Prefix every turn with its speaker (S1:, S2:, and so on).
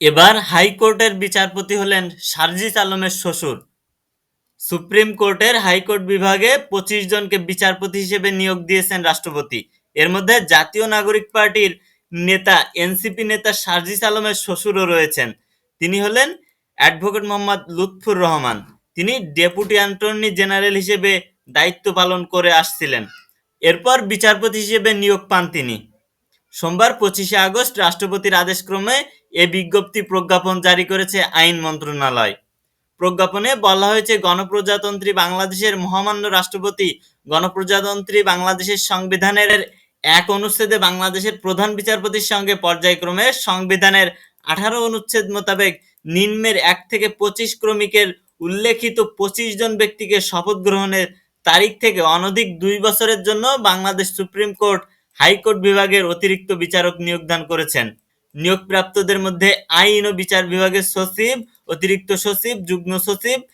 S1: এবার হাইকোর্টের বিচারপতি হলেন সার্জিস আলমের শ্বশুর। সুপ্রিম কোর্টের হাইকোর্ট বিভাগে পঁচিশ জনকে বিচারপতি হিসেবে নিয়োগ দিয়েছেন রাষ্ট্রপতি। এর মধ্যে জাতীয় নাগরিক পার্টির নেতা, এনসিপি নেতা সার্জিস আলমের শ্বশুরও রয়েছেন। তিনি হলেন অ্যাডভোকেট মোহাম্মদ লুৎফুর রহমান। তিনি ডেপুটি অ্যাটর্নি জেনারেল হিসেবে দায়িত্ব পালন করে আসছিলেন। এরপর বিচারপতি হিসেবে নিয়োগ পান তিনি। সোমবার পঁচিশে আগস্ট রাষ্ট্রপতির আদেশক্রমে এ বিজ্ঞপ্তি প্রজ্ঞাপন জারি করেছে আইন মন্ত্রণালয়। প্রজ্ঞাপনে বলা হয়েছে, গণপ্রজাতন্ত্রী বাংলাদেশের মহামান্য রাষ্ট্রপতি, গণপ্রজাতন্ত্রী বাংলাদেশের সংবিধানের এক অনুচ্ছেদে বাংলাদেশের প্রধান বিচারপতির সঙ্গে পর্যায়ক্রমে সংবিধানের আঠারো অনুচ্ছেদ মোতাবেক নিম্নের এক থেকে পঁচিশ ক্রমিকের উল্লেখিত পঁচিশ জন ব্যক্তিকে শপথ গ্রহণের তারিখ থেকে অনধিক দুই বছরের জন্য বাংলাদেশ সুপ্রিম কোর্ট হাইকোর্ট বিভাগের অতিরিক্ত বিচারক নিয়োগদান করেছেন। নিয়োগপ্রাপ্তদের মধ্যে আইন ও বিচার বিভাগের সচিব অতিরিক্ত সচিব যুগ্ম সচিব